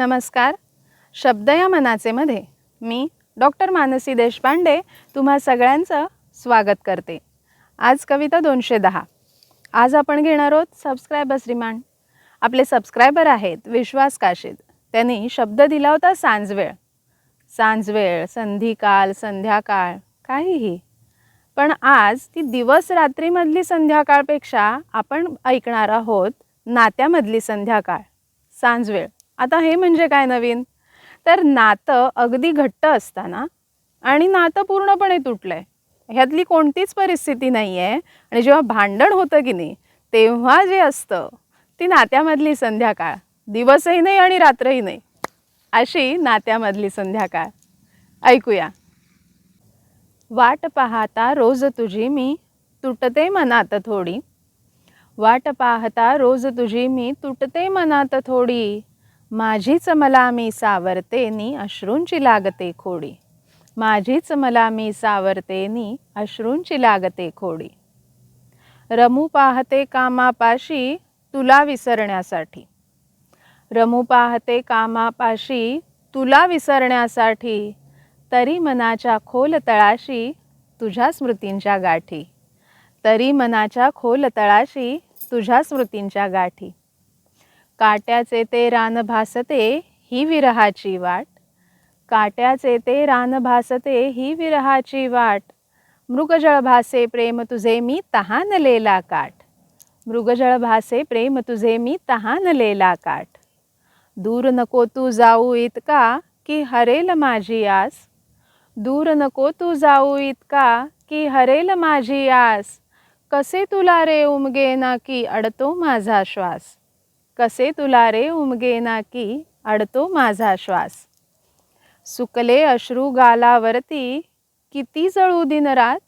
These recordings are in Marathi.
नमस्कार. शब्द या मनाचे मध्ये मी डॉक्टर मानसी देशपांडे तुम्हा सगळ्यांचं स्वागत करते. आज कविता दोनशे दहा. आज आपण घेणार आहोत सबस्क्रायबर्स रिमांड आपले सबस्क्रायबर आहेत विश्वास काशीद. त्यांनी शब्द दिला होता सांजवेळ. सांजवेळ संधिकाल संध्याकाळ काहीही. पण आज ती दिवस रात्रीमधली संध्याकाळपेक्षा आपण ऐकणार आहोत नात्यामधली संध्याकाळ सांजवेळ. आता हे म्हणजे काय नवीन? तर नातं अगदी घट्ट असताना आणि नातं पूर्णपणे तुटलं आहे ह्यातली कोणतीच परिस्थिती नाही आहे आणि जेव्हा भांडण होतं की नाही तेव्हा जे असतं ती नात्यामधली संध्याकाळ. दिवसही नाही आणि रात्रही नाही. अशी नात्यामधली संध्याकाळ. ऐकूया. वाट पाहता रोज तुझी मी तुटते मनात थोडी. वाट पाहता रोज तुझी मी तुटते मनात थोडी. माझीच मला मी सावरते नी अश्रूंची लागते खोडी. माझीच मला मी सावरते नी अश्रूंची लागते खोडी. रमू पाहते कामापाशी तुला विसरण्यासाठी. रमू पाहते कामापाशी तुला विसरण्यासाठी. तरी मनाच्या खोल तळाशी तुझ्या स्मृतींच्या गाठी. तरी मनाच्या खोल तळाशी तुझ्या स्मृतींच्या गाठी. काट्याचे ते रान भासते ही विरहाची वाट. काट्याचे ते रान भासते ही विरहाची वाट. मृगजळ भासे प्रेम तुझे मी तहानलेला काठ मृगजळ भासे प्रेम तुझे मी तहानलेला काठ दूर नको तू जाऊ इतका की हरेल माझी आस. दूर नको तू जाऊ इतका की हरेल माझी आस. कसे तुला रे उमगे ना की अडतो माझा श्वास. कसे तुला रे उमगे ना की अडतो माझा श्वास? सुकले अश्रू गालावरती किती जळू दिन रात?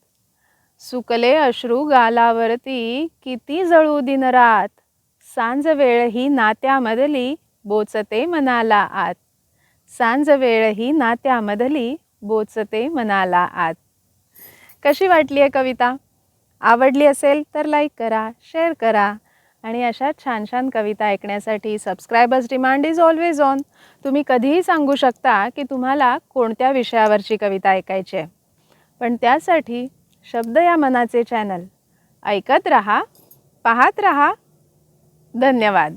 सुकले अश्रू गालावरती किती जळू दिन रात? सांज वेळ ही नात्यामधली बोचते मनाला आत. सांज वेळ ही नात्यामधली बोचते मनाला आत. कशी वाटली आहे कविता? आवडली असेल तर लाईक करा शेअर करा. आणि अशा छान छान कविता ऐकण्यासाठी subscribers demand is always on तुम्ही कधीही सांगू शकता की तुम्हाला कोणत्या विषयावरची कविता ऐकायची आहे. पण त्यासाठी शब्द या मनाचे चॅनल ऐकत रहा पाहत रहा. धन्यवाद.